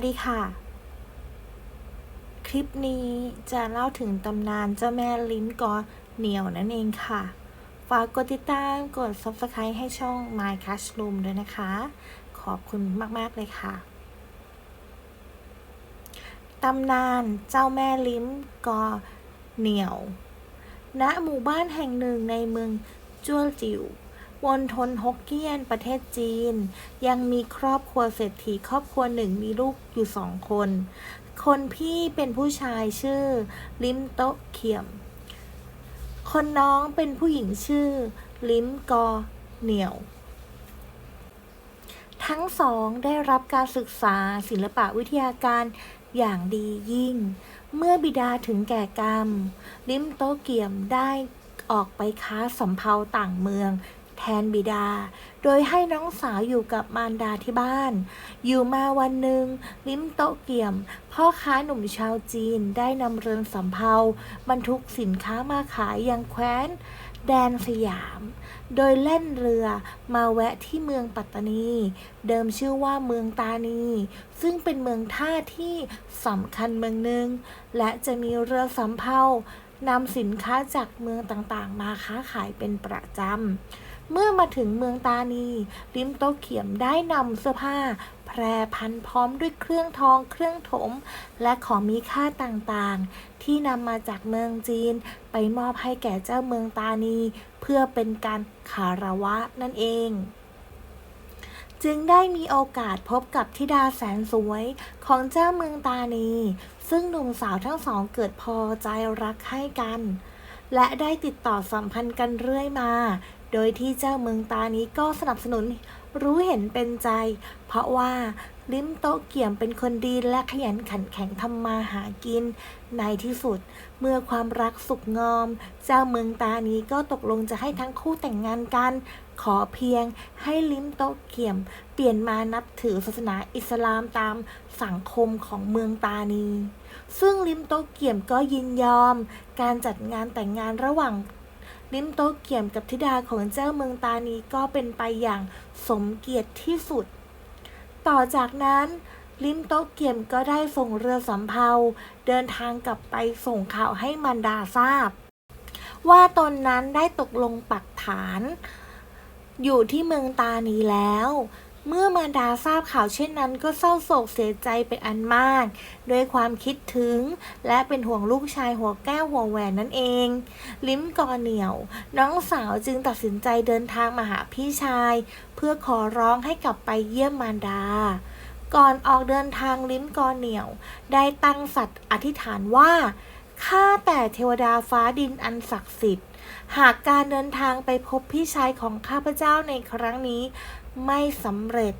วัสดีค่ะ คลิปนี้จะเล่าถึงตำนานเจ้าแม่ลิ้นกอเหนียวนั่นเองค่ะ ฝากกดติดตามกด subscribe ให้ช่อง My Classroom ด้วยนะคะ ขอบคุณมาก ๆ เลยค่ะ ตำนานเจ้าแม่ลิ้มกอเหนียว ณ หมู่บ้านแห่งหนึ่งในเมืองจั่วจิ๋ว มณฑลฮกเกี้ยนประเทศจีน ยังมีครอบครัวเศรษฐีครอบครัวหนึ่งมีลูกอยู่สองคน คนพี่เป็นผู้ชายชื่อ ลิมโตะเขียม คนน้องเป็นผู้หญิงชื่อ ลิมกอเหนียว ทั้งสองได้รับการศึกษาศิลปะวิทยาการอย่างดียิ่ง เมื่อบิดาถึงแก่กรรม ลิมโตเกียมได้ออกไปค้าสำเภาต่างเมือง แทนบิดา โดยให้น้องสาวอยู่กับมารดาที่บ้าน อยู่มาวันหนึ่ง ลิมโตเกียม พ่อค้าหนุ่มชาวจีนได้นำเรือนสำเภาบรรทุกสินค้ามาขายยังแคว้น แดนสยาม โดยเล่นเรือมาแวะที่เมืองปัตตานี เดิมชื่อว่าเมืองตานี ซึ่งเป็นเมืองท่าที่สำคัญเมืองหนึ่ง และจะมีเรือสำเภานำสินค้าจากเมืองต่างๆ มาค้าขายเป็นประจำ เมื่อมาถึงเมืองตานีลิมโตเขียมได้นำเสื้อผ้า แพรพันพร้อมด้วยเครื่องทองเครื่องถม และของมีค่าต่างๆ ที่นำมาจากเมืองจีน ไปมอบให้แก่เจ้าเมืองตานี เพื่อเป็นการคารวะนั่นเองจึงได้มีโอกาสพบกับธิดาแสนสวยของเจ้าเมืองตานี ซึ่งหนุ่มสาวทั้งสองเกิดพอใจรักให้กัน และได้ติดต่อสัมพันธ์กันเรื่อยมา โดยที่เจ้าเมืองตานี้ก็สนับสนุนรู้เห็นเป็นใจ เพราะว่าลิมโตเกี่ยมเป็นคนดีและขยันขันแข็งทำมาหากิน ในที่สุด เมื่อความรักสุกงอม เจ้าเมืองตานี้ก็ตกลงจะให้ทั้งคู่แต่งงานกัน ขอเพียงให้ลิมโตเกี่ยม เปลี่ยนมานับถือศาสนาอิสลามตามสังคมของเมืองตานี ซึ่งลิมโตเกี่ยมก็ยินยอม การจัดงานแต่งงานระหว่าง ลิมโตะเกี่ยมกับธิดาของเจ้าเมืองตานีก็เป็นไปอย่างสมเกียรติที่สุด ต่อจากนั้น ลิมโตะเกี่ยมก็ได้ส่งเรือสำเภาเดินทางกลับไปส่งข่าวให้มันดาทราบ ว่าตนนั้นได้ตกลงปักฐาน อยู่ที่เมืองตานีแล้ว เมื่อมารดาทราบข่าวเช่นนั้นก็เศร้าโศกเสียใจเป็นอันมาก ด้วยความคิดถึง และเป็นห่วงลูกชายหัวแก้วหัวแหวนนั่นเอง ลิ้มกอเหนียว น้องสาวจึงตัดสินใจเดินทางมาหาพี่ชาย เพื่อขอร้องให้กลับไปเยี่ยมมารดา ก่อนออกเดินทางลิ้มกอเหนียว ได้ตั้งสัตว์อธิษฐานว่าข้าแต่เทวดาฟ้าดินอันศักดิ์สิทธิ์ หากการเดินทางไปพบพี่ชายของข้าพเจ้าในครั้งนี้ ไม่สำเร็จ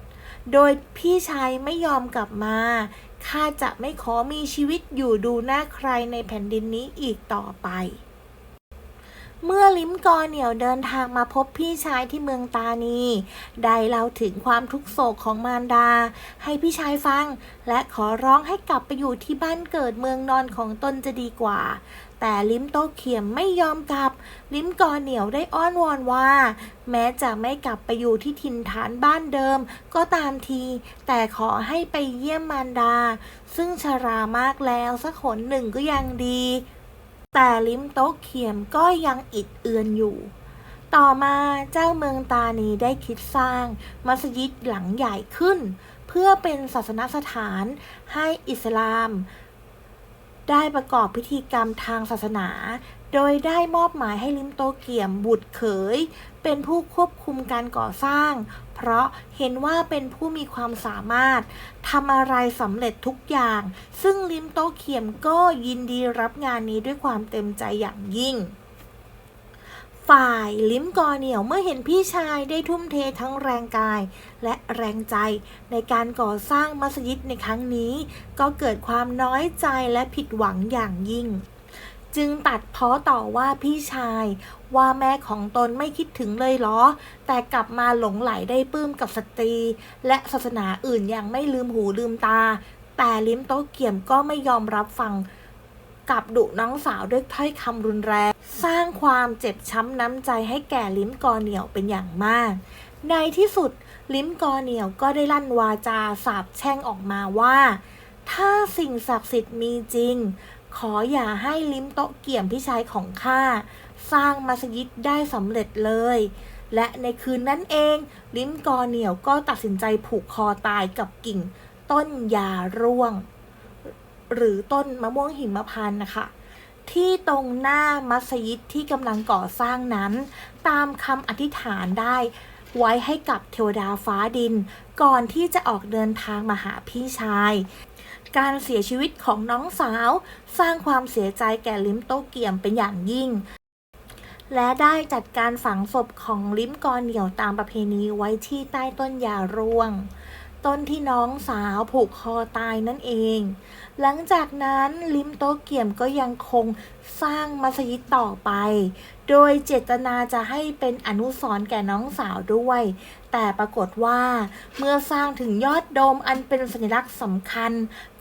โดยพี่ชายไม่ยอมกลับมา ข้าจะไม่ขอมีชีวิตอยู่ดูหน้าใครในแผ่นดินนี้อีกต่อไป เมื่อลิ้มกอเหนียวเดินทางมาพบพี่ชายที่เมืองตานี ได้เล่าถึงความทุกโศกของมารดา ให้พี่ชายฟัง และขอร้องให้กลับไปอยู่ที่บ้านเกิดเมืองนอนของตนจะดีกว่า แต่ลิ้มโตเขียมไม่ยอมกลับ ลิ้มกอเหนียวได้อ้อนวอนว่า แม้จะไม่กลับไปอยู่ที่ถิ่นฐานบ้านเดิม ก็ตามที แต่ขอให้ไปเยี่ยมมารดา ซึ่งชรามากแล้วสักหนหนึ่งก็ยังดี แต่ลิ้มโต๊ะเขียมก็ยังอิดเอือนอยู่ ต่อมาเจ้าเมืองตานีได้คิดสร้างมัสยิดหลังใหญ่ขึ้น เพื่อเป็นศาสนสถานให้อิสลาม ได้ประกอบพิธีกรรมทางศาสนา โดยได้มอบหมายให้ลิมโตเกียมบุตรเขย เป็นผู้ควบคุมการก่อสร้าง เพราะเห็นว่าเป็นผู้มีความสามารถทำอะไรสำเร็จทุกอย่าง ซึ่งลิมโตเขียมก็ยินดีรับงานนี้ด้วยความเต็มใจอย่างยิ่ง ฝ่ายลิมกอเหนียวเมื่อเห็นพี่ชายได้ทุ่มเททั้งแรงกาย และแรงใจในการก่อสร้างมัสยิดในครั้งนี้ ก็เกิดความน้อยใจและผิดหวังอย่างยิ่ง จึงตัดเพ้อต่อว่าพี่ชายว่าแม่ของตนไม่คิดถึงเลยเหรอ แต่กลับมาหลงไหลได้ปลื้มกับสตรี และศาสนาอื่นยังไม่ลืมหูลืมตา แต่ลิ้มโต๊ะเกี่ยมก็ไม่ยอมรับฟังกับดุน้องสาวด้วยถ้อยคำรุนแรง สร้างความเจ็บช้ำน้ำใจให้แก่ลิ้มกอเหนียวเป็นอย่างมาก ในที่สุดลิ้มกอเหนียวก็ได้ลั่นวาจาสาบแช่งออกมาว่า ถ้าสิ่งศักดิ์สิทธิ์มีจริง ขออย่าให้ลิ้มโตะเกี่ยมพี่ชายของข้าสร้างมัสยิดได้สำเร็จเลย และในคืนนั้นเอง ลิ้มกอเหนียวก็ตัดสินใจผูกคอตายกับกิ่ง ต้นยาร่วง หรือต้นมะม่วงหิมพานต์นะคะ ที่ตรงหน้ามัสยิดที่กำลังก่อสร้างนั้น ตามคำอธิษฐานได้ ไว้ให้กับเทวดาฟ้าดิน ก่อนที่จะออกเดินทางมาหาพี่ชาย การเสียชีวิตของน้องสาว สร้างความเสียใจแก่ลิมโตเกียมเป็นอย่างยิ่ง และได้จัดการฝังศพของลิมกอเหนียวตามประเพณีไว้ที่ใต้ต้นยาร่วง ต้นที่น้องสาวผูกคอตายนั่นเอง หลังจากนั้นลิมโตเกียมก็ยังคงสร้างมัสยิดต่อไป โดยเจตนาจะให้เป็นอนุสรณ์แก่น้องสาวด้วย แต่ปรากฏว่าเมื่อสร้างถึงยอดโดมอันเป็นสัญลักษณ์สำคัญ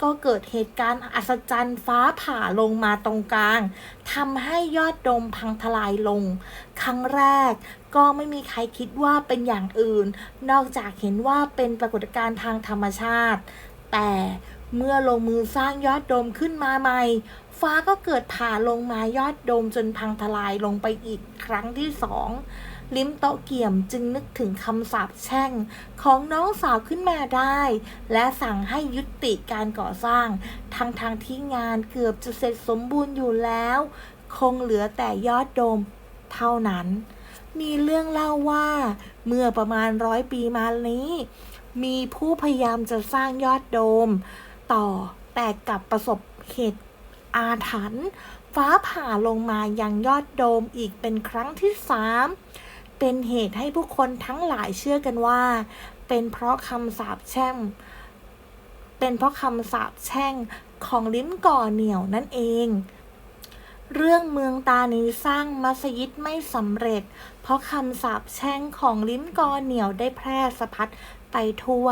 ก็เกิดเหตุการณ์อัศจรรย์ฟ้าผ่าลงมาตรงกลางทำให้ยอดโดมพังทลายลง ครั้งแรกก็ไม่มีใครคิดว่าเป็นอย่างอื่น นอกจากเห็นว่าเป็นปรากฏการณ์ทางธรรมชาติ แต่เมื่อลงมือสร้างยอดโดมขึ้นมาใหม่ ฟ้าก็เกิดผ่าลงมายอดโดมจนพังทลายลงไปอีกครั้งที่สองลิมโตเกี่ยมจึงนึกถึงคำสาปแช่ง ของน้องสาวขึ้นมาได้ และสั่งให้ยุติการก่อสร้างทั้งทางๆที่งานเกือบจะเสร็จสมบูรณ์อยู่แล้ว คงเหลือแต่ยอดโดมเท่านั้น มีเรื่องเล่าว่า เมื่อประมาณร้อยปีมานี้ มีผู้พยายามจะสร้างยอดโดม ต่อแต่กลับประสบเหตุ อาถรรพ์ฟ้าผ่าลงมายังยอดโดมอีกเป็นครั้งที่สามเป็นเหตุให้ผู้คนทั้งหลายเชื่อกันว่า เป็นเพราะคำสาปแช่ง เป็นเพราะคำสาปแช่งของลิ้มก่อเหนียวนั่นเอง เรื่องเมืองตานีสร้างมัสยิดไม่สำเร็จ เพราะคำสาปแช่งของลิ้มกอเหนียวได้แพร่สะพัดไปทั่ว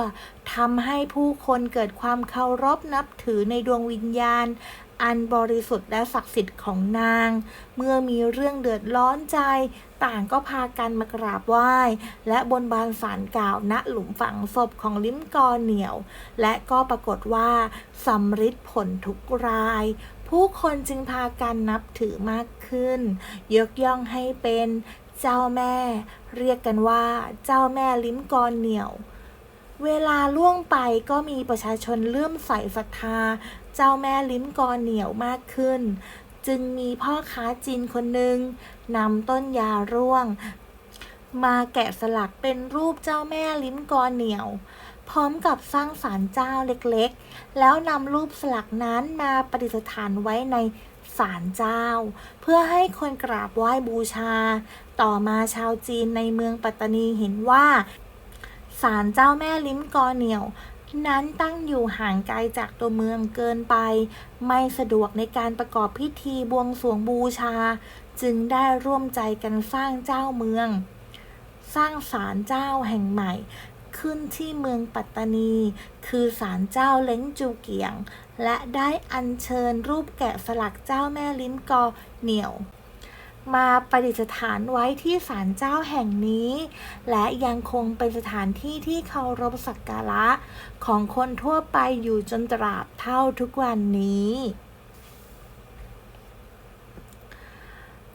ทำให้ผู้คนเกิดความเคารพนับถือในดวงวิญญาณ อันบริสุทธิ์และศักดิ์สิทธิ์ของนาง เมื่อมีเรื่องเดือดร้อนใจ ต่างก็พากันมากราบไหว้ และบนบานสารกล่าวณหลุมฝังศพของลิ้มกอเหนียว และก็ปรากฏว่าสำฤทธิ์ผลทุกราย ผู้คนจึงพากันนับถือมากขึ้น ยกย่องให้เป็นเจ้าแม่ เรียกกันว่าเจ้าแม่ลิ้มกอเหนียวเวลาล่วงไปก็มีประชาชนเลื่อมใสศรัทธา เจ้าแม่ลิ้มกอเหนียวมากขึ้น จึงมีพ่อค้าจีนคนหนึ่งนำต้นยาร่วง มาแกะสลักเป็นรูปเจ้าแม่ลิ้มกอเหนียว พร้อมกับสร้างศาลเจ้าเล็กๆ แล้วนำรูปสลักนั้นมาประดิษฐานไว้ในศาลเจ้า เพื่อให้คนกราบไหว้บูชา ต่อมาชาวจีนในเมืองปัตตานีเห็นว่าศาลเจ้าแม่ลิ้มกอเหนียว นั้นตั้งอยู่ห่างไกลจากตัวเมืองเกินไป ไม่สะดวกในการประกอบพิธีบวงสรวงบูชา จึงได้ร่วมใจกันสร้างเจ้าเมือง สร้างศาลเจ้าแห่งใหม่ ขึ้นที่เมืองปัตตานี คือศาลเจ้าเล้งจูเกียง และได้อัญเชิญรูปแกะสลักเจ้าแม่ลิ้มกอเหนียว มาประดิษฐานไว้ที่ศาลเจ้าแห่งนี้ และยังคงเป็นสถานที่ที่เคารพสักการะ ของคนทั่วไปอยู่จนตราบเท่าทุกวันนี้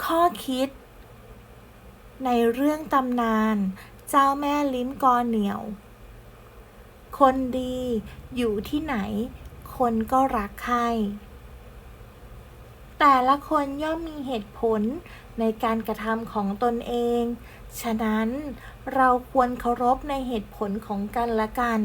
ข้อคิด ในเรื่องตำนาน เจ้าแม่ลิ้มกอเหนียว คนดีอยู่ที่ไหน คนก็รักใคร แต่ละคนย่อมมีเหตุผลในการกระทำของตนเอง ฉะนั้นเราควรเคารพในเหตุผลของกันและกัน